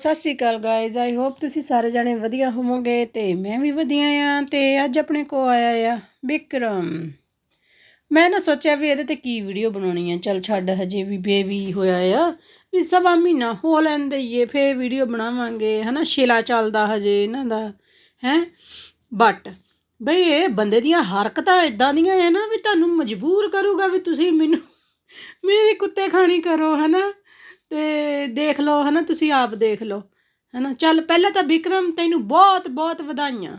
ਸਤਿ ਸ਼੍ਰੀ ਅਕਾਲ guys I hope ਤੁਸੀਂ ਸਾਰੇ ਜਾਣੇ ਵਧੀਆ ਹੋਵੋਗੇ ਤੇ ਮੈਂ ਵੀ ਵਧੀਆ ਆ ਤੇ ਅੱਜ ਆਪਣੇ ਕੋ ਆਇਆ ਆ ਵਿਕਰਮ। ਮੈਂ ਨਾ ਸੋਚਿਆ ਵੀ ਇਹਦੇ ਤੇ ਕੀ ਵੀਡੀਓ ਬਣਾਉਣੀ ਆ, ਚਲ ਛੱਡ ਹਜੇ ਵੀ ਬੇਬੀ ਹੋਇਆ ਆ, ਵੀ ਸਵਾ ਮਹੀਨਾ ਹੋ ਲੈਂਦੇ ਹੀ ਫੇਰ ਵੀਡੀਓ ਬਣਾਵਾਂਗੇ, ਹਨਾ ਸ਼ੇਲਾ ਚੱਲਦਾ ਹਜੇ ਇਹਨਾਂ ਦਾ, ਹੈ? ਬਟ ਬਈ ਇਹ ਬੰਦੇ ਦੀਆਂ ਹਰਕਤਾਂ ਇਦਾਂ ਦੀਆਂ ਆ ਨਾ ਵੀ ਤੁਹਾਨੂੰ ਮਜਬੂਰ ਕਰੂਗਾ ਵੀ ਤੁਸੀਂ ਮੈਨੂੰ, ਮੇਰੇ ਕੁੱਤੇ ਖਾਣੀ ਕਰੋ, ਹਨਾ? ਤੇ ਦੇਖ ਲਓ ਹਨਾ ਤੁਸੀਂ ਆਪ ਦੇਖ ਲਓ। ਹਨਾ ਚੱਲ ਪਹਿਲਾਂ ਤਾਂ ਵਿਕਰਮ ਤੈਨੂੰ ਬਹੁਤ ਬਹੁਤ ਵਧਾਈਆਂ।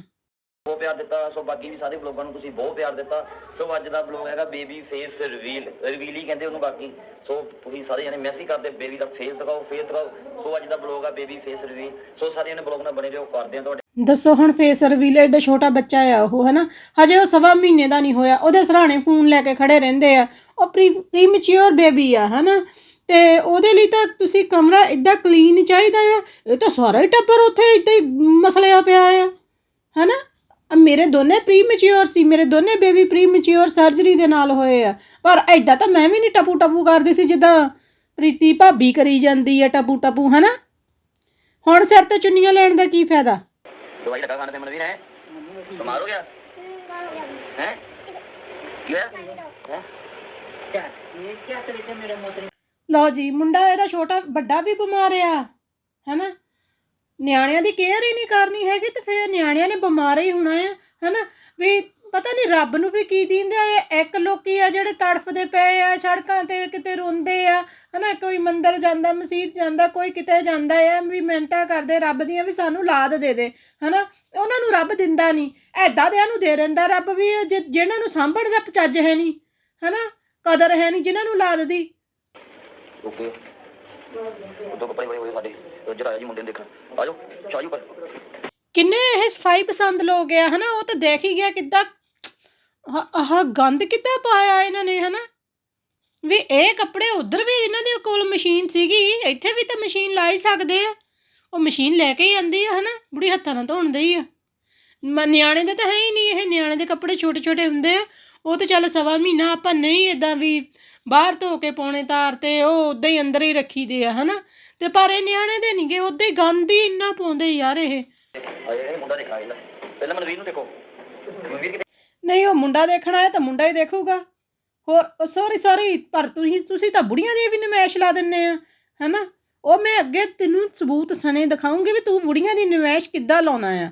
ਬਹੁਤ ਪਿਆਰ ਦਿੱਤਾ ਸੋ ਬਾਕੀ ਵੀ ਸਾਰੇ ਬਲੌਗਾਂ ਨੂੰ ਤੁਸੀਂ ਬਹੁਤ ਪਿਆਰ ਦਿੱਤਾ। ਸੋ ਅੱਜ ਦਾ ਬਲੌਗ ਹੈਗਾ ਬੇਬੀ ਫੇਸ ਰਿਵੀਲ। ਰਿਵੀਲ ਹੀ ਕਹਿੰਦੇ ਉਹਨੂੰ ਬਾਕੀ। ਸੋ ਤੁਸੀਂ ਸਾਰੇ ਜਣੇ ਮੈਸੇਜ ਕਰਦੇ ਬੇਬੀ ਦਾ ਫੇਸ ਦਿਖਾਓ ਫੇਸ ਦਿਖਾਓ। ਸੋ ਅੱਜ ਦਾ ਬਲੌਗ ਆ ਬੇਬੀ ਫੇਸ ਰਿਵੀਲ। ਸੋ ਸਾਰੇ ਜਣੇ ਬਲੌਗ ਨਾਲ ਬਣੇ ਰਹੋ ਕਰਦੇ ਆ ਤੁਹਾਡੇ ਦੱਸੋ ਹੁਣ ਫੇਸ ਰਿਵੀਲ ਐਡਾ ਛੋਟਾ ਬੱਚਾ ਆ ਉਹ ਹਨਾ? ਹਜੇ ਉਹ ਸਵਾ ਮਹੀਨੇ ਦਾ ਨਹੀਂ ਹੋਇਆ। ਉਹਦੇ ਸਰਾਣੇ ਫੋਨ ਲੈ ਕੇ ਖੜੇ ਰਹਿੰਦੇ ਆ। ਉਹ ਪ੍ਰੀ ਪ੍ਰੀਮੈਚੁਰ ਬੇਬੀ ਆ ਹਨਾ? ਤੇ ਉਹਦੇ ਲਈ ਤਾਂ ਤੁਸੀਂ ਕਮਰਾ ਇਦਾਂ ਕਲੀਨ ਚਾਹੀਦਾ ਆ। ਇਹ ਤਾਂ ਸਾਰਾ ਹੀ ਟੱਬਰ ਉੱਥੇ ਇਦਾਂ ਹੀ ਮਸਲਿਆ ਪਿਆ ਆ ਹਨਾ? ਅਹ ਮੇਰੇ ਦੋਨੇ ਪ੍ਰੀਮੈਚੁਰ ਸੀ ਮੇਰੇ ਦੋਨੇ ਬੇਬੀ ਪ੍ਰੀਮੈਚੁਰ ਸਰਜਰੀ ਦੇ ਨਾਲ ਹੋਏ ਆ। ਪਰ ਐਦਾਂ ਤਾਂ ਮੈਂ ਵੀ ਨਹੀਂ ਟਪੂ ਟਪੂ ਕਰਦੀ ਸੀ ਜਿੱਦਾਂ ਪ੍ਰੀਤੀ ਭਾਬੀ ਕਰੀ ਜਾਂਦੀ ਆ ਟਪੂ ਟਪੂ ਹਨਾ? ਹੁਣ ਸਿਰ ਤੇ ਚੁੰਨੀਆਂ ਲੈਣ ਦਾ ਕੀ ਫਾਇਦਾ? ਦਵਾਈ ਲਗਾ ਖਾਣੇ ਤੇ ਮਨਵੀਰ ਹੈ? ਬਿਮਾਰ ਹੋ ਗਿਆ? ਹੈ? ਕੀ ਹੈਂ? ਲਓ ਜੀ, ਮੁੰਡਾ ਇਹਦਾ ਛੋਟਾ, ਵੱਡਾ ਵੀ ਬਿਮਾਰ ਆ, ਹੈਨਾ? ਨਿਆਣਿਆਂ ਦੀ ਕੇਅਰ ਹੀ ਨਹੀਂ ਕਰਨੀ ਹੈਗੀ ਤੇ ਫਿਰ ਨਿਆਣਿਆਂ ਨੇ ਬਿਮਾਰ ਹੀ ਹੋਣਾ ਆ, ਹੈਨਾ? ਵੀ ਪਤਾ ਨਹੀਂ ਰੱਬ ਨੂੰ ਵੀ ਕੀ ਦਿੰਦੇ ਆ ਇੱਕ ਲੋਕੀ ਆ ਜਿਹੜੇ ਤੜਫਦੇ ਪਏ ਆ, ਸੜਕਾਂ ਤੇ ਕਿਤੇ ਰੋਂਦੇ ਆ, ਹਨਾ? ਕੋਈ ਮੰਦਰ ਜਾਂਦਾ ਮਸਜਿਦ ਜਾਂਦਾ, ਕੋਈ ਕਿਤੇ ਜਾਂਦਾ ਆ, ਵੀ ਮਿਹਨਤਾਂ ਕਰਦੇ, ਰੱਬ ਦੀਆਂ ਵੀ ਸਾਨੂੰ ਲਾਦ ਦੇ ਦੇ, ਹਨਾ? ਉਹਨਾਂ ਨੂੰ ਰੱਬ ਦਿੰਦਾ ਨਹੀਂ ਐਦਾਂ ਦਿਆਂ ਨੂੰ ਦੇ ਦਿੰਦਾ ਰੱਬ ਵੀ ਜਿਹਨਾਂ ਨੂੰ ਸਾਂਭਣ ਦਾ ਚੱਜ ਹੈ ਨਹੀਂ, ਹਨਾ? ਕਦਰ ਹੈ ਨਹੀਂ, ਜਿਨ੍ਹਾਂ ਨੂੰ ਲਾਦ ਦੀ। ਓਕੇ ਉਦੋਂ ਕੱਪੜੇ ਬੜੇ ਹੋਏ ਸਾਡੇ ਜਰਾ ਆਇਆ ਜੀ ਮੁੰਡੇ ਨੂੰ ਦੇਖਣ ਆਜੋ ਚਾਹੀ ਉੱਪਰ। ਕਿੰਨੇ ਇਹ ਸਫ਼ਾਈ ਪਸੰਦ ਲੋਕ ਆ, ਹਨਾ? ਉਹ ਤਾਂ ਦੇਖ ਹੀ ਗਿਆ ਕਿੱਦਾਂ, ਆਹ ਗੰਦ ਕਿੱਦਾਂ ਪਾਇਆ ਇਹਨਾਂ ਨੇ, ਹਨਾ? ਵੀ ਇਹ ਕੱਪੜੇ ਉਧਰ ਵੀ ਇਹਨਾਂ ਦੇ ਕੋਲ ਮਸ਼ੀਨ ਸੀਗੀ, ਇੱਥੇ ਵੀ ਤਾਂ ਮਸ਼ੀਨ ਲਾ ਹੀ ਸਕਦੇ ਆ। ਉਹ ਮਸ਼ੀਨ ਲੈ ਕੇ ਹੀ ਆਂਦੀ ਆ, ਹਨਾ? ਬੁੜੀ ਹੱਥਾਂ ਨਾਲ ਧੋਣ ਦੇ ਹੀ ਆ ਨਿਆਣੇ ਦੇ ਤਾਂ ਹੈ ਹੀ ਨਹੀਂ, ਇਹ ਨਿਆਣੇ ਦੇ ਕੱਪੜੇ ਛੋਟੇ ਛੋਟੇ ਹੁੰਦੇ ਆ। ਉਹ ਤਾਂ ਚੱਲ ਸਵਾ ਮਹੀਨਾ ਆਪਾਂ ਨਹੀਂ ਇਦਾਂ ਵੀ ਬਾਹਰ ਧੋ ਕੇ ਪਾਉਣੇ ਤਾਰ ਤੇ ਉਹ ਉਦਾਂ ਹੀ ਅੰਦਰ ਹੀ ਰੱਖੀਦੇ ਆ ਹਨਾ? ਤੇ ਪਰ ਇਹ ਨਿਆਣੇ ਦੇ ਨਹੀਂਗੇ ਉਦਾਂ ਹੀ ਗੰਦ ਹੀ ਇੰਨਾ ਪਾਉਂਦੇ ਯਾਰ ਇਹ। ਆਏ ਇਹ ਮੁੰਡਾ ਦਿਖਾ ਇਹਦਾ ਪਹਿਲਾਂ ਮਨਵੀਰ ਨੂੰ ਦੇਖੋ। ਮਨਵੀਰ ਕਿਤੇ ਨਹੀਂ ਉਹ ਮੁੰਡਾ ਦੇਖਣਾ ਹੈ ਤਾਂ ਮੁੰਡਾ ਹੀ ਦੇਖੂਗਾ। ਹੋਰ ਸੌਰੀ ਸੌਰੀ ਪਰ ਤੁਸੀਂ ਤੁਸੀਂ ਤਾਂ ਬੁੜੀਆਂ ਦੀ ਵੀ ਨਮੈਸ਼ ਲਾ ਦਿੰਨੇ ਆ ਹੈਨਾ? ਉਹ ਮੈਂ ਅੱਗੇ ਤੈਨੂੰ ਸਬੂਤ ਸਣੇ ਦਿਖਾਉਂਗੀ ਵੀ ਤੂੰ ਬੁੜੀਆਂ ਦੀ ਨਮੈਸ਼ ਕਿੱਦਾਂ ਲਾਉਣਾ ਆ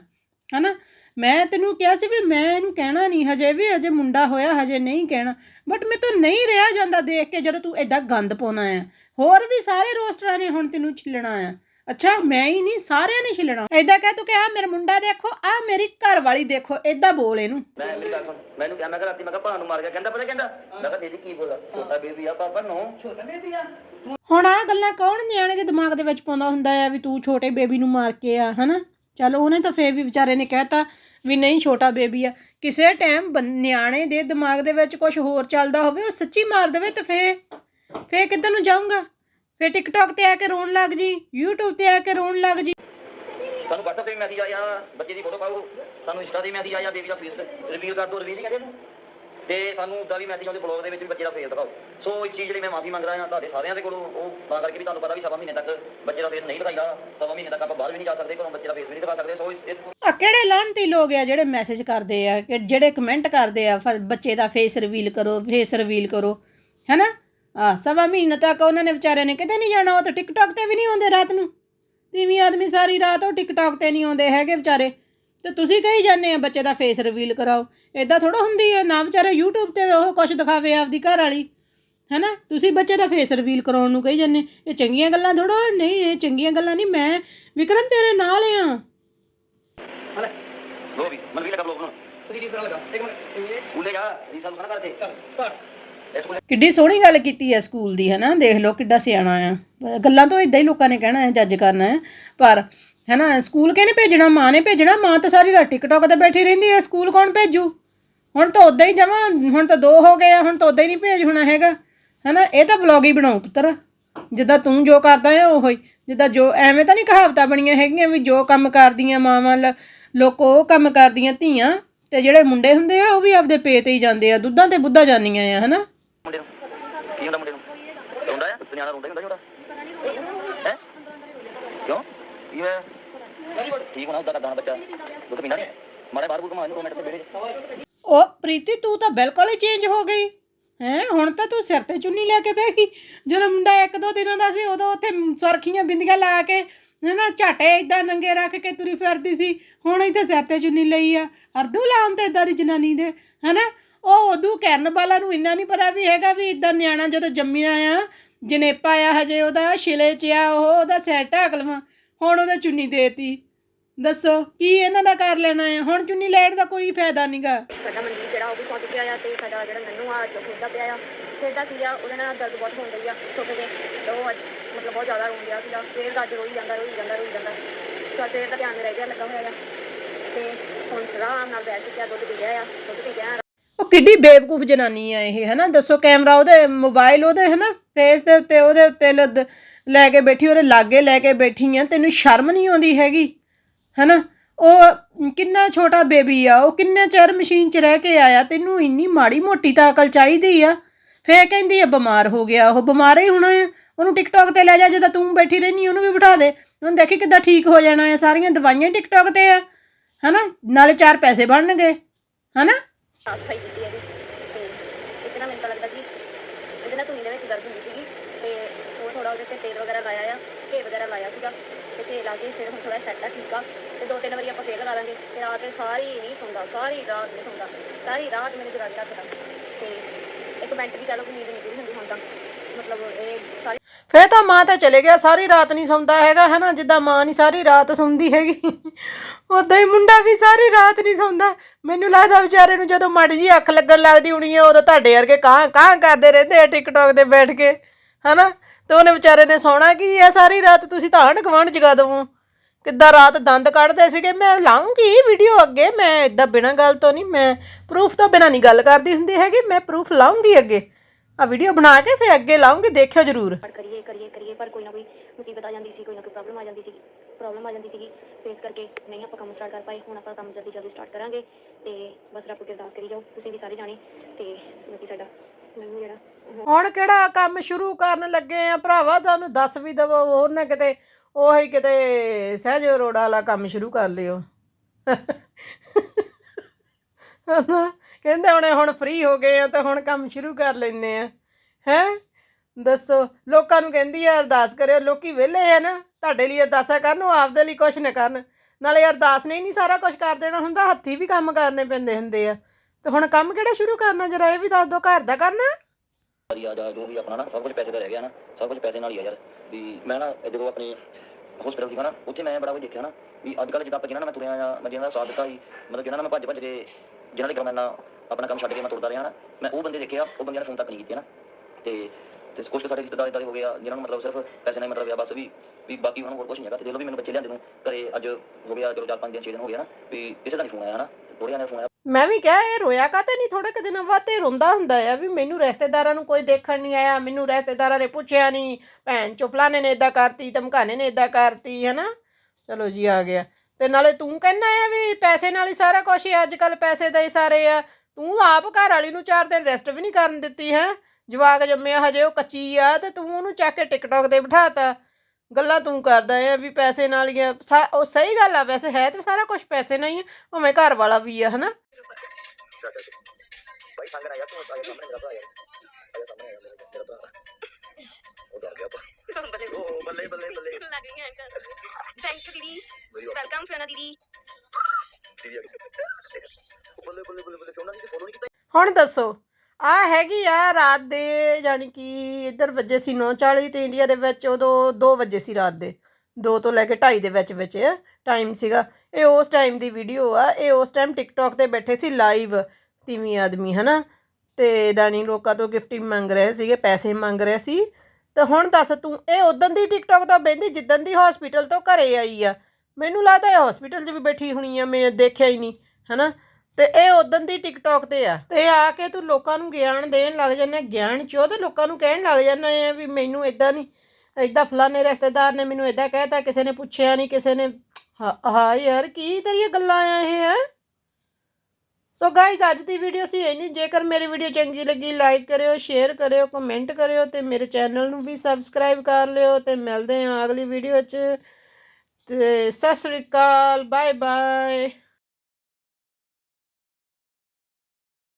ਹੈਨਾ? ਮੈਂ ਤੈਨੂੰ ਕਿਹਾ ਸੀ ਵੀ ਮੈਂ ਇਹਨੂੰ ਕਹਿਣਾ ਨਹੀਂ ਹਜੇ ਵੀ ਹਜੇ ਮੁੰਡਾ ਹੋਇਆ ਹਜੇ ਨਹੀਂ ਕਹਿਣਾ। ਬਟ ਮੈਂ ਤਾਂ ਨਹੀਂ ਰਿਹਾ ਜਾਂਦਾ ਦੇਖ ਕੇ ਜਦੋਂ ਤੂੰ ਐਡਾ ਗੰਦ ਪਾਉਣਾ ਆ। ਹੋਰ ਵੀ ਸਾਰੇ ਰੋਸਟਰਾਂ ਨੇ ਹੁਣ ਤੈਨੂੰ ਛਿੱਲਣਾ ਆ। ਅੱਛਾ ਮੈਂ ਹੀ ਨਹੀਂ ਸਾਰਿਆਂ ਨੇ ਛਿੱਲਣਾ। ਐਦਾਂ ਕਹਿ ਤੂੰ ਕਿ ਆ ਮੇਰਾ ਮੁੰਡਾ ਦੇਖੋ ਆ ਮੇਰੀ ਘਰ ਵਾਲੀ ਦੇਖੋ ਐਦਾਂ ਬੋਲ ਇਹਨੂੰ। ਮੈਂ ਮੇਰੀ ਗੱਲ ਸੁਣ ਮੈਨੂੰ ਕਿਹਾ ਮੈਂ ਕਿਹਾ ਰਾਤੀ ਮੈਂ ਕਿਹਾ ਭਾਂ ਨੂੰ ਮਾਰ ਗਿਆ। ਕਹਿੰਦਾ ਪਤਾ ਕਹਿੰਦਾ? ਮੈਂ ਕਿਹਾ ਦੀਦੀ ਕੀ ਬੋਲਾ? ਛੋਟਾ ਬੇਬੀ ਆ ਪਾਪਾ ਨੋ। ਛੋਟਾ ਬੇਬੀ ਆ? ਹੁਣ ਆ ਗੱਲਾਂ ਕੌਣ ਨਿਆਣੇ ਦੇ ਦਿਮਾਗ ਦੇ ਵਿੱਚ ਪਾਉਂਦਾ ਹੁੰਦਾ ਆ ਵੀ ਤੂੰ ਛੋਟੇ ਬੇਬੀ ਨੂੰ ਮਾਰ ਕੇ ਆ ਹਨਾ? ਚਲ ਉਹਨੇ ਤਾਂ ਫੇਰ ਵੀ ਵਿਚਾਰੇ ਨੇ ਕਹਿਤਾ ਵੀ ਨਹੀਂ ਛੋਟਾ ਬੇਬੀ ਆ। ਕਿਸੇ ਟਾਈਮ ਨਿਆਣੇ ਦੇ ਦਿਮਾਗ ਦੇ ਵਿੱਚ ਕੁਝ ਹੋਰ ਚੱਲਦਾ ਹੋਵੇ, ਉਹ ਸੱਚੀ ਮਾਰ ਦੇਵੇ ਤੇ ਫੇਰ ਫੇਰ ਕਿੱਧਰ ਨੂੰ ਜਾਊਂਗਾ? ਫੇਰ ਟਿਕਟੌਕ ਤੇ ਆ ਕੇ ਰੋਣ ਲੱਗ ਜੀ, YouTube ਤੇ ਆ ਕੇ ਰੋਣ ਲੱਗ ਜੀ। ਸਾਨੂੰ WhatsApp ਤੇ ਮੈਸੇਜ ਆਇਆ, ਬੱਚੇ ਦੀ ਫੋਟੋ ਪਾਓ। ਸਾਨੂੰ ਇੰਸਟਾ ਤੇ ਮੈਸੇਜ ਆਇਆ, ਬੇਬੀ ਦਾ ਫੇਸ ਰਿਵੀਲ ਕਰ ਦੋ ਰਿਵੀਲ ਹੀ ਕਹਿੰਦੇ ਨੇ ਤੇ ਸਾਨੂੰ ਦਾ ਵੀ ਮੈਸੇਜ ਆਉਂਦੇ ਬਲੌਗ ਦੇ ਵਿੱਚ ਵੀ ਬੱਚੇ ਦਾ ਫੇਸ ਦਿਖਾਓ। ਸੋ ਇਸ ਚੀਜ਼ ਲਈ ਮੈਂ ਮਾਫੀ ਮੰਗ ਹਾਂ ਤੁਹਾਡੇ ਸਾਰਿਆਂ ਦੇ ਕੋਲੋਂ। ਉਹ ਤਾਂ ਕਰਕੇ ਵੀ ਤੁਹਾਨੂੰ ਪਤਾ ਵੀ ਸਵਾ ਮਹੀਨੇ ਤੱਕ ਬੱਚੇ ਦਾ ਫੇਸ ਨਹੀਂ ਦਿਖਾਈਦਾ। ਸਵਾ ਮਹੀਨੇ ਤੱਕ ਆਪਾਂ ਬਾਹਰ ਵੀ ਨਹੀਂ ਜਾ ਸਕਦੇ, ਘਰੋਂ ਬੱਚੇ ਦਾ ਫੇਸ ਵੀ ਨਹੀਂ ਦਿਖਾ ਸਕਦੇ। ਸੋ ਇਸ ਆ ਕਿਹੜੇ ਲਾਂਤੀ ਲੋਕ ਆ ਜਿਹੜੇ ਮੈਸੇਜ ਕਰਦੇ ਆ, ਕਿ ਜਿਹੜੇ ਕਮੈਂਟ ਕਰਦੇ ਆ ਬੱਚੇ ਦਾ ਫੇਸ ਰਿਵੀਲ ਕਰੋ ਫੇਸ ਰਿਵੀਲ ਕਰੋ, ਹੈਨਾ? ਆ, ਸਵਾ ਮਹੀਨੇ ਤੱਕ ਉਹਨਾਂ ਨੇ ਵਿਚਾਰਿਆਂ ਨੇ ਕਿਤੇ ਨਹੀਂ ਜਾਣਾ, ਉਹ ਤਾਂ ਟਿਕਟੌਕ ਤੇ ਵੀ ਨਹੀਂ ਆਉਂਦੇ ਰਾਤ ਨੂੰ। ਤੀਵੀਂ ਆਦਮੀ ਸਾਰੀ ਰਾਤ ਉਹ ਟਿਕਟੌਕ ਤੇ ਨਹੀਂ ਆਉਂਦੇ ਹੈਗੇ ਵਿਚਾਰੇ। ਤੇ ਤੁਸੀਂ ਕਹੀ ਜਾਂਦੇ ਆ ਬੱਚੇ ਦਾ ਫੇਸ ਰਿਵੀਲ ਕਰਾਓ। ਇਦਾਂ ਥੋੜਾ ਹੁੰਦੀ ਹੈ ਨਾ ਵਿਚਾਰੇ YouTube ਤੇ ਉਹ ਕੁਝ ਦਿਖਾਵੇ ਆਪਦੀ ਘਰ ਵਾਲੀ। ਹੈਨਾ? ਤੁਸੀਂ ਬੱਚੇ ਦਾ ਫੇਸ ਰਿਵੀਲ ਕਰਾਉਣ ਨੂੰ ਕਹੀ ਜਾਂਦੇ ਇਹ ਚੰਗੀਆਂ ਗੱਲਾਂ ਥੋੜਾ ਨਹੀਂ ਇਹ ਚੰਗੀਆਂ ਗੱਲਾਂ ਨਹੀਂ ਮੈਂ ਵਿਕਰਮ ਤੇਰੇ ਨਾਲ ਆ। ਹਲੇ ਲੋ ਵੀ ਮਨਵੀਰ ਲਗਾ ਬਲੌਗ ਨੂੰ? ਤੇਰੀ ਰੀਸ ਲਗਾ? ਇੱਕ ਮਿੰਟ ਸਕੂਲੇ ਜਾ ਰੀਸ ਨੂੰ ਸੁਣਾ ਕਰਦੇ ਇਸ ਸਕੂਲੇ ਕਿੱਡੀ ਸੋਹਣੀ ਗੱਲ ਕੀਤੀ ਹੈ ਸਕੂਲ ਦੀ ਹੈਨਾ? ਦੇਖ ਲਓ ਕਿੱਡਾ ਸਿਆਣਾ ਆ। ਗੱਲਾਂ ਤੋਂ ਇਦਾਂ ਹੀ ਲੋਕਾਂ ਨੇ ਕਹਿਣਾ ਹੈ ਜੱਜ ਕਰਨਾ ਹੈ ਪਰ ਹੈਨਾ? ਸਕੂਲ ਕਿਹਨੇ ਭੇਜਣਾ? ਮਾਂ ਨੇ ਭੇਜਣਾ? ਮਾਂ ਤਾਂ ਸਾਰੀ ਰਾਤ ਟਿਕਟੌਕ ਤੇ ਬੈਠੀ ਰਹਿੰਦੀ ਹੈ। ਸਕੂਲ ਕੌਣ ਭੇਜੂ? ਹੁਣ ਤਾਂ ਉਦਾਂ ਹੀ ਜਮਾ, ਹੁਣ ਤਾਂ ਦੋ ਹੋ ਗਏ ਆ, ਹੁਣ ਤਾਂ ਉਦਾਂ ਹੀ ਨਹੀਂ ਭੇਜ ਹੋਣਾ ਹੈਗਾ। ਹੈਨਾ? ਇਹ ਤਾਂ ਵਲੌਗ ਹੀ ਬਣਾਓ ਪੁੱਤਰ। ਜਿੱਦਾਂ ਤੂੰ ਜੋ ਕਰਦਾ ਹੈ ਉਹੋ ਹੀ। ਜਿੱਦਾਂ ਜੋ, ਐਵੇਂ ਤਾਂ ਨਹੀਂ ਕਹਾਵਤਾਂ ਬਣੀਆਂ ਹੈਗੀਆਂ ਵੀ ਜੋ ਕੰਮ ਕਰਦੀਆਂ ਮਾਵਾਂ, ਲ- ਉਹ ਕੰਮ ਕਰਦੀਆਂ ਧੀਆਂ ਤੇ ਜਿਹੜੇ ਮੁੰਡੇ ਹੁੰਦੇ ਆ, ਉਹ ਵੀ ਆਪਦੇ ਪੇ ਤੇ ਹੀ ਜਾਂਦੇ ਆ। ਦੁੱਧਾਂ ਤੇ ਬੁੱਧਾ ਜਾਂਦੀਆਂ ਆ, ਹਨਾ? ਮੁੰਡੇ ਨੂੰ। ਕੀ ਹੁੰਦਾ ਮੁੰਡੇ ਨੂੰ? ਰੋਂਦਾ ਆ? ਦੁਨੀਆ ਰੋਂਦਾ ਹੀ ਹੁੰਦਾ ਜਿਹੜਾ ਹੈ? ਕਿਉਂ? ਕੀ ਹੋਇਆ ਠੀਕ ਹੋਣਾ ਉਦਾਂ ਕਰਦਾ ਬੱਚਾ ਦੁੱਧ ਪੀਂਦਾ ਨਹੀਂ ਮਾਰੇ ਬਾਹਰ ਬੂਰ ਘੁਮਾ ਇਹਨੂੰ ਮਿੰਟ ਤੇ ਬੇੜੇ ਉਹ ਪ੍ਰੀਤੀ, ਤੂੰ ਤਾਂ ਬਿਲਕੁਲ ਹੀ ਚੇਂਜ ਹੋ ਗਈ। ਹੈ, ਹੁਣ ਤਾਂ ਤੂੰ ਸਿਰ ਤੇ ਚੁੰਨੀ ਲੈ ਕੇ ਬਹਿ ਗਈ। ਜਦੋਂ ਮੁੰਡਾ ਇੱਕ ਦੋ ਦਿਨਾਂ ਦਾ ਸੀ, ਉਦੋਂ ਉੱਥੇ ਸੁਰਖੀਆਂ ਬਿੰਦੀਆਂ ਲਾ ਕੇ, ਹਨਾ, ਝਾਟੇ ਇਦਾਂ ਨੰਗੇ ਰੱਖ ਕੇ ਤੁਰੀ ਫਿਰਦੀ ਸੀ। ਹੁਣ ਇੱਥੇ ਸਿਰ ਤੇ ਚੁੰਨੀ ਲਈ ਆ। ਅਰਦੂ ਲਾਉਣ ਤੇ ਇਦਾਂ ਦੀ ਜਨਾਨੀ ਦੇ, ਹਨਾ? ਉਹ ਉਦੋਂ ਕਰਨ ਵਾਲਾ ਨੂੰ ਇੰਨਾ ਨਹੀਂ ਪਤਾ ਵੀ ਹੈਗਾ ਵੀ ਇਦਾਂ ਨਿਆਣਾ ਜਦੋਂ ਜੰਮਿਆ ਆ ਜਨੇਪਾ ਆ ਹਜੇ ਉਹਦਾ, ਛਿਲੇ 'ਚ ਆ, ਉਹ ਉਹਦਾ ਸਿਰ ਢੱਕ ਲਵਾਂ। ਹੁਣ ਉਹਦਾ ਚੁੰਨੀ ਦੇਤੀ। ਦੱਸੋ ਕੀ ਇਹਨਾਂ ਦਾ ਕਰ ਲੈਣਾ ਹੈ? ਹੁਣ ਚੁੰਨੀ ਲੈਣ ਦਾ ਕੋਈ ਫਾਇਦਾ ਨਹੀਂਗਾ ਸਾਡਾ ਮਨਜੀਤ ਜਿਹੜਾ ਉਹ ਵੀ ਸੌਂ ਚੁੱਕਿਆ ਆ ਤੇ ਸਾਡਾ ਜਿਹੜਾ ਨੰਨੂ ਆ ਜੋ ਖੇਡਦਾ ਪਿਆ ਆ ਖੇਡਦਾ ਕੀ ਆ ਉਹਦੇ ਨਾਲ ਦਰਦ ਬਹੁਤ ਹੋਣ ਆ ਛੋਟੇ ਦੇ ਤੇ ਉਹ ਅੱਜ ਮਤਲਬ ਬਹੁਤ ਜ਼ਿਆਦਾ ਰੋਣ ਡਿਆ ਸੀਗਾ। ਸਵੇਰ ਦਾ ਅੱਜ ਰੋਈ ਜਾਂਦਾ ਰੋਈ ਜਾਂਦਾ ਰੋਈ ਜਾਂਦਾ। ਸੋ ਸਵੇਰ ਦਾ ਧਿਆਨ ਰਹਿ ਗਿਆ ਲੱਗਾ ਹੋਇਆ ਆ। ਤੇ ਹੁਣ ਆਰਾਮ ਨਾਲ ਬੈਠ ਚੁੱਕਿਆ ਦੁੱਧ ਪੀ ਗਿਆ ਆ ਦੁੱਧ ਪੀ ਗਿਆ ਉਹ ਕਿੱਡੀ ਬੇਵਕੂਫ ਜਨਾਨੀ ਆ ਇਹ ਹਨਾ? ਦੱਸੋ ਕੈਮਰਾ ਉਹਦੇ ਮੋਬਾਈਲ ਉਹਦੇ ਹਨਾ? ਫੇਸ ਦੇ ਉੱਤੇ ਉਹਦੇ ਉੱਤੇ ਲੈ ਕੇ ਬੈਠੀ ਉਹਦੇ ਲਾਗੇ ਲੈ ਕੇ ਬੈਠੀ ਆ। ਤੈਨੂੰ ਸ਼ਰਮ ਨਹੀਂ ਆਉਂਦੀ ਹੈਗੀ? ਹਨਾ? ਉਹ ਕਿੰਨਾ ਛੋਟਾ ਬੇਬੀ ਆ, ਉਹ ਕਿੰਨੇ ਚਿਰ ਮਸ਼ੀਨ 'ਚ ਰਹਿ ਕੇ ਆਇਆ, ਤੈਨੂੰ ਇੰਨੀ ਮਾੜੀ ਮੋਟੀ ਤਾਂ ਅਕਲ ਚਾਹੀਦੀ ਆ। ਫੇਰ ਕਹਿੰਦੀ ਆ, ਬਿਮਾਰ ਹੋ ਗਿਆ, ਉਹ ਬਿਮਾਰ ਹੀ ਹੋਣਾ ਆ। ਉਹਨੂੰ ਟਿਕਟੌਕ ਤੇ ਲੈ ਜਾ, ਜਦੋਂ ਤੂੰ ਬੈਠੀ ਰਹਿਨੀ ਉਹਨੂੰ ਵੀ ਬਿਠਾ ਦੇ। ਉਹਨੂੰ ਦੇਖੀ ਕਿੱਦਾਂ ਠੀਕ ਹੋ ਜਾਣਾ ਆ, ਸਾਰੀਆਂ ਦਵਾਈਆਂ ਟਿਕਟੌਕ ਤੇ ਆ, ਹਨਾ? ਨਾਲੇ ਚਾਰ ਪੈਸੇ ਬਣਨਗੇ, ਹਨਾ? ਸਾਫ਼ ਸਫ਼ਾਈ ਕੀਤੀ ਹੈਗੀ ਤੇ। ਇੱਕ ਨਾ ਮੈਨੂੰ ਤਾਂ ਲੱਗਦਾ ਕਿ ਇਹਦੇ ਨਾਲ ਧੂਣੀ ਦੇ ਵਿੱਚ ਦਰਦ ਹੁੰਦੀ ਸੀਗੀ। ਥੋੜਾ ਉਹਦੇ ਤੇ ਤੇਲ ਵਗੈਰਾ ਲਾਇਆ ਆ ਘੇ ਵਗੈਰਾ ਲਾਇਆ ਸੀਗਾ, ਤੇ ਘੇ ਲਾ ਕੇ ਫਿਰ ਹੁਣ ਥੋੜਾ ਸੈੱਟ ਆ, ਠੀਕ ਆ। ਤੇ ਦੋ ਤਿੰਨ ਵਾਰੀ ਆਪਾਂ ਫੇਰ ਲਾ ਲਾਂਗੇ, ਤੇ ਰਾਤ ਸਾਰੀ ਨਹੀਂ ਸੌਂਦਾ, ਸਾਰੀ ਰਾਤ ਨਹੀਂ ਸੌਂਦਾ, ਸਾਰੀ ਰਾਤ ਮੈਨੂੰ ਜਗਾ ਰੱਖਦਾ ਤੇ ਇੱਕ ਮਿੰਟ ਵੀ ਕਹਿ ਨੀਂਦ ਨਹੀਂ ਪੂਰੀ ਹੁੰਦੀ ਹੁਣ ਤਾਂ। ਮਤਲਬ ਇਹ ਸਾਰੀ ਫੇਰ ਤਾਂ ਮਾਂ ਤਾਂ ਚਲੇ ਗਿਆ, ਸਾਰੀ ਰਾਤ ਨਹੀਂ ਸੌਂਦਾ ਹੈਗਾ, ਹਨਾ? ਜਿੱਦਾਂ ਮਾਂ ਨਹੀਂ ਸਾਰੀ ਰਾਤ ਸੌਂਦੀ ਹੈਗੀ। ਉਦਾਂ ਹੀ ਮੁੰਡਾ ਵੀ ਸਾਰੀ ਰਾਤ ਨਹੀਂ ਸੌਂਦਾ। ਮੈਨੂੰ ਲੱਗਦਾ ਵਿਚਾਰੇ ਨੂੰ ਜਦੋਂ ਮੜ ਜੀ ਅੱਖ ਲੱਗਣ ਲੱਗਦੀ ਹੋਣੀ ਹੈ ਉਦੋਂ ਤੁਹਾਡੇ ਵਰਗੇ ਕਾਂ ਕਾਂ ਕਰਦੇ ਰਹਿੰਦੇ ਆ ਟਿਕਟੌਕ ਤੇ ਬੈਠ ਕੇ, ਹਨਾ? ਤੇ ਉਹਨੇ ਵਿਚਾਰੇ ਨੇ ਸੌਣਾ ਕੀ ਹੈ? ਸਾਰੀ ਰਾਤ ਤੁਸੀਂ ਤਾਂ ਹਣ ਗਵਾਂਢ ਜਗਾ ਦਵੋ। ਕਿੱਦਾਂ ਰਾਤ ਦੰਦ ਕੱਢਦੇ ਸੀਗੇ? ਮੈਂ ਲਾਉਂਗੀ ਵੀਡੀਓ ਅੱਗੇ? ਮੈਂ ਇਦਾਂ ਬਿਨਾਂ ਗੱਲ ਤੋਂ ਨਹੀਂ, ਮੈਂ ਪ੍ਰੂਫ ਤੋਂ ਬਿਨਾਂ ਨਹੀਂ ਗੱਲ ਕਰਦੀ ਹੁੰਦੀ ਹੈਗੀ, ਮੈਂ ਪ੍ਰੂਫ ਲਾਉਂਗੀ ਅੱਗੇ। ਆ ਵੀਡੀਓ ਬਣਾ ਕੇ ਫਿਰ ਅੱਗੇ ਲਾਉਂਗੀ ਦੇਖਿਓ ਜ਼ਰੂਰ। ਪਰ ਕਰੀਏ ਕਰੀਏ ਕਰੀਏ, ਪਰ ਕੋਈ ਨਾ ਕੋਈ ਮੁਸੀਬਤ ਆ ਜਾਂਦੀ ਸੀ, ਕੋਈ ਨਾ ਕੋਈ ਪ੍ਰੋਬਲਮ ਆ ਜਾਂਦੀ ਸੀ ਪ੍ਰੋਬਲਮ ਆ ਜਾਂਦੀ ਸੀਗੀ। ਸੋ ਇਸ ਕਰਕੇ ਨਹੀਂ ਆਪਾਂ ਕੰਮ ਸਟਾਰਟ ਕਰ ਪਾਏ, ਹੁਣ ਆਪਾਂ ਕੰਮ ਜਲਦੀ ਜਲਦੀ ਸਟਾਰਟ ਕਰਾਂਗੇ ਤੇ ਬਸ ਰੱਬ ਅੱਗੇ ਅਰਦਾਸ ਕਰੀ ਜਾਓ, ਤੁਸੀਂ ਵੀ ਸਾਰੇ ਜਾਣੇ ਤੇ ਬਾਕੀ ਸਾਡਾ ਮੈਨੂੰ ਜਿਹੜਾ ਉਹ ਹੁਣ ਕਿਹੜਾ ਕੰਮ ਸ਼ੁਰੂ ਕਰਨ ਲੱਗੇ ਆ? ਭਰਾਵਾ, ਤੁਹਾਨੂੰ ਦੱਸ ਵੀ ਦਵੋ ਹੋਰ ਨਾ ਕਿਤੇ, ਉਹੀ ਕਿਤੇ ਸਹਿਜ ਅਰੋੜਾ ਵਾਲਾ ਕੰਮ ਸ਼ੁਰੂ ਕਰ ਲਿਓ। ਕਹਿੰਦੇ ਹੁਣੇ ਹੁਣ ਫ੍ਰੀ ਹੋ ਗਏ ਆ, ਤਾਂ ਹੁਣ ਕੰਮ ਸ਼ੁਰੂ ਕਰ ਲੈਨੇ ਆ। ਹੈ? ਦੱਸੋ, ਲੋਕਾਂ ਨੂੰ ਕਹਿੰਦੀ ਆ, ਅਰਦਾਸ ਕਰਿਓ, ਲੋਕੀ ਵਿਹਲੇ ਆ ਨਾ, ਤੁਹਾਡੇ ਲਈ ਅਰਦਾਸਾਂ ਕਰਨ, ਉਹ ਆਪਦੇ ਲਈ ਕੁਛ ਨਾ ਕਰਨ। ਨਾਲੇ ਅਰਦਾਸ ਨੇ ਹੀ ਨਹੀਂ ਸਾਰਾ ਕੁਝ ਕਰ ਦੇਣਾ ਹੁੰਦਾ, ਹੱਥੀ ਵੀ ਕੰਮ ਕਰਨੇ ਪੈਂਦੇ ਹੁੰਦੇ ਆ। ਤੇ ਹੁਣ ਕੰਮ ਕਿਹੜਾ ਸ਼ੁਰੂ ਕਰਨਾ ਜਰਾ, ਇਹ ਵੀ ਦੱਸ ਦਿਓ ਘਰ ਦਾ ਕਰਨਾ? ਵਾਰੀ ਆ ਜਾ, ਜੋ ਵੀ ਆਪਣਾ ਨਾ, ਸਭ ਕੁਝ ਪੈਸੇ ਦਾ ਰਹਿ ਗਿਆ ਨਾ, ਸਭ ਕੁਝ ਪੈਸੇ ਨਾਲ ਹੀ ਆ ਯਾਰ। ਵੀ ਮੈਂ ਨਾ ਜਦੋਂ ਆਪਣੇ ਹਸਪੀਟਲ ਸੀਗਾ ਨਾ, ਉੱਥੇ ਮੈਂ ਬੜਾ ਕੁਝ ਦੇਖਿਆ ਨਾ, ਵੀ ਅੱਜ ਕੱਲ੍ਹ ਜਿੱਦਾਂ ਆਪਾਂ ਜਿਹਨਾਂ ਨਾਲ ਮੈਂ ਤੁਰਿਆ ਆ ਮੈਂ ਜਿਹਨਾਂ ਦਾ ਸਾਥ ਦਿੱਤਾ ਸੀ, ਮਤਲਬ ਜਿਹਨਾਂ ਨਾਲ ਮੈਂ ਭੱਜ ਭੱਜ ਕੇ ਜਿਹਨਾਂ ਦੇ ਕੰਮ ਮੈਂ ਆਪਣਾ ਕੰਮ ਛੱਡ ਕੇ ਮੈਂ ਤੁਰਦਾ ਰਿਹਾ ਨਾ, ਮੈਂ ਉਹ ਬੰਦੇ ਦੇਖਿਆ, ਉਹ ਬੰਦਿਆਂ ਨੇ ਫੋਨ ਤੱਕ ਨਹੀਂ ਕੀਤੇ ਨਾ। ਤੇ ਤੇ ਕੁਝ ਸਾਡੇ ਰਿਸ਼ਤੇਦਾਰ ਇਦਾਂ ਦੇ ਹੋ ਗਿਆ ਜਿਹਨਾਂ ਨੂੰ ਮਤਲਬ ਸਿਰਫ ਪੈਸੇ ਨਾਲ ਮਤਲਬ ਆ, ਬਸ ਵੀ ਵੀ ਬਾਕੀ ਉਹਨਾਂ ਨੂੰ ਹੋਰ ਕੁਝ ਨਹੀਂ ਹੈਗਾ, ਤੇ ਦੇਖ ਲਓ ਵੀ ਮੈਨੂੰ ਬੱਚੇ ਲਿਆਂਦੇ ਨੂੰ, ਘਰੇ ਅੱਜ ਹੋ ਗਿਆ, ਚਲੋ ਚਾਰ ਪੰਜ ਦਿਨ, ਛੇ ਦਿਨ ਹੋ ਗਿਆ ਨਾ, ਵੀ ਕਿਸੇ ਦਾ ਨਹੀਂ ਫੋਨ ਆਇਆ, ਹਨਾ। ਥੋੜ੍ਹਿਆਂ ਨੇ ਫੋਨ ਆਇਆ ਮੈਂ ਵੀ ਕਿਹਾ, ਇਹ ਰੋਇਆ ਕਾਤੇ ਨਹੀਂ ਥੋੜੇ ਕੁ ਦਿਨਾਂ ਬਾਅਦ ਤੇ ਰੋਂਦਾ ਹੁੰਦਾ ਆ ਵੀ ਮੈਨੂੰ ਰਿਸ਼ਤੇਦਾਰਾਂ ਨੂੰ ਕੋਈ ਦੇਖਣ ਨਹੀਂ ਆਇਆ, ਮੈਨੂੰ ਰਿਸ਼ਤੇਦਾਰਾਂ ਨੇ ਪੁੱਛਿਆ ਨਹੀਂ ਭੈਣ ਚੋ ਫਲਾਣੇ ਨੇ ਇਦਾਂ ਕਰਤੀ ਧਮਕਾਨੇ ਨੇ ਇਦਾਂ ਕਰਤੀ, ਹਨਾ? ਚਲੋ ਜੀ, ਆ ਗਿਆ। ਤੇ ਨਾਲੇ ਤੂੰ ਕਹਿੰਦਾ ਆ ਵੀ ਪੈਸੇ ਨਾਲ ਹੀ ਸਾਰਾ ਕੁਝ ਹੀ ਅੱਜ ਕੱਲ ਪੈਸੇ ਦਾ ਹੀ ਸਾਰੇ ਆ। ਤੂੰ ਆਪ ਘਰ ਵਾਲੀ ਨੂੰ ਚਾਰ ਦਿਨ ਰੈਸਟ ਵੀ ਨਹੀਂ ਕਰਨ ਦਿੱਤੀ, ਹੈ? ਜਵਾਕ ਜੰਮਿਆ ਹਜੇ ਉਹ ਕੱਚੀ ਆ ਤੇ ਤੂੰ ਉਹਨੂੰ ਚੱਕ ਕੇ ਟਿਕਟੌਕ ਤੇ ਬਿਠਾਤਾ। ਗੱਲਾਂ ਤੂੰ ਕਰਦਾ ਆ ਵੀ ਪੈਸੇ ਨਾਲ ਹੀ ਆ। ਸਾ- ਉਹ ਸਹੀ ਗੱਲ ਆ ਵੈਸੇ ਹੈ ਤੇ ਸਾਰਾ ਕੁਝ ਪੈਸੇ ਨਾਲ ਹੀ ਆ ਉਵੇਂ ਘਰ ਵਾਲਾ ਵੀ ਆ ਹਨਾ? ਭਾਈ ਸੰਗ ਨਾ ਯਾਰ ਤੂੰ ਆਇਆ ਸਾਹਮਣੇ ਮੇਰਾ ਭਰਾ ਯਾਰ। ਆਇਆ ਸਾਹਮਣੇ ਆਇਆ ਮੇਰਾ ਮੇਰਾ ਭਰਾ। ਉਹ ਡਰ ਗਿਆ ਪਾ ਉਹ ਬੱਲੇ ਬੱਲੇ ਬੱਲੇ। ਲੱਗ ਰਹੀ ਹੈ ਥੈਂਕ ਯੂ ਦੀਦੀ। ਮੇਰੀ ਉਹ ਵੈਲਕਮ ਫਿਓਨਾ ਦੀਦੀ। ਦੀਦੀ ਆ ਗਈ ਉਹ ਬੱਲੇ ਬੱਲੇ ਬੱਲੇ ਬੱਲੇ ਫੋਨਾਂ ਦੀ ਫੋਲੋ ਨਹੀਂ ਕੀਤਾ। ਹੁਣ ਦੱਸੋ ਆ ਹੈਗੀ ਆ ਰਾਤ ਦੇ, ਯਾਨੀ ਕਿ ਇੱਧਰ ਵੱਜੇ ਸੀ 9:40 ਤੇ ਇੰਡੀਆ ਦੇ ਵਿੱਚ ਉਦੋਂ 2 ਵਜੇ ਸੀ ਰਾਤ ਦੇ। 2 ਤੋਂ ਲੈ ਕੇ 2:30 ਦੇ ਵਿੱਚ ਵਿੱਚ ਟਾਈਮ ਸੀਗਾ। ਇਹ ਉਸ ਟਾਈਮ ਦੀ ਵੀਡੀਓ ਆ। ਇਹ ਉਸ ਟਾਈਮ ਟਿਕਟੌਕ ਤੇ ਬੈਠੇ ਸੀ ਲਾਈਵ ਤੀਵੀਂ ਆਦਮੀ, ਹਨਾ? ਤੇ ਡਾਨੀ ਲੋਕਾਂ ਤੋਂ ਗਿਫਟ ਮੰਗ ਰਹੇ ਸੀਗੇ, ਪੈਸੇ ਮੰਗ ਰਹੇ ਸੀ। ਤੇ ਹੁਣ ਦੱਸ ਤੂੰ, ਇਹ ਉਦੋਂ ਦੀ ਟਿਕਟੌਕ ਤੋਂ ਬਹਿੰਦੀ, ਜਿੱਦਣ ਦੀ ਹਸਪੀਟਲ ਤੋਂ ਘਰੇ ਆਈ ਆ। ਮੈਨੂੰ ਲੱਗਦਾ ਇਹ ਹਸਪੀਟਲ 'ਚ ਵੀ ਬੈਠੀ ਹੋਣੀ ਆ, ਮੈਂ ਦੇਖਿਆ ਹੀ ਨਹੀਂ, ਹਨਾ? ਤੇ ਇਹ ਉਦੋਂ ਦੀ ਟਿਕਟੌਕ ਤੇ ਆ। ਤੇ ਆ ਕੇ ਤੂੰ ਲੋਕਾਂ ਨੂੰ ਗਿਆਨ ਦੇਣ ਲੱਗ ਜਾਂਦਾ ਗਿਆਨ ਚੋ ਤੇ ਲੋਕਾਂ ਨੂੰ ਕਹਿਣ ਲੱਗ ਜਾਂਦਾ ਆ ਵੀ ਮੈਨੂੰ ਇਦਾਂ ਨਹੀਂ ਇਦਾਂ ਫਲਾਣੇ ਰਿਸ਼ਤੇਦਾਰ ਨੇ ਮੈਨੂੰ ਇਦਾਂ ਕਹਿਤਾ, ਕਿਸੇ ਨੇ ਪੁੱਛਿਆ ਨਹੀਂ ਕਿਸੇ ਨੇ ਹਾਂ ਹਾਂ ਯਾਰ ਕੀ ਤੇਰੀਆਂ ਗੱਲਾਂ ਆ ਇਹ, ਹੈ? ਸੋ ਗਾਇਜ਼ ਅੱਜ ਦੀ ਵੀਡੀਓ ਸੀ ਇੰਨੀ, ਜੇਕਰ ਮੇਰੀ ਵੀਡੀਓ ਚੰਗੀ ਲੱਗੀ ਲਾਈਕ ਕਰਿਓ ਸ਼ੇਅਰ ਕਰਿਓ ਕਮੈਂਟ ਕਰਿਓ ਤੇ ਮੇਰੇ ਚੈਨਲ ਨੂੰ ਵੀ ਸਬਸਕ੍ਰਾਈਬ ਕਰ ਲਿਓ ਤੇ ਮਿਲਦੇ ਹਾਂ ਅਗਲੀ ਵੀਡੀਓ 'ਚ। ਤੇ ਸਤਿ ਸ੍ਰੀ ਅਕਾਲ ਬਾਏ ਬਾਏ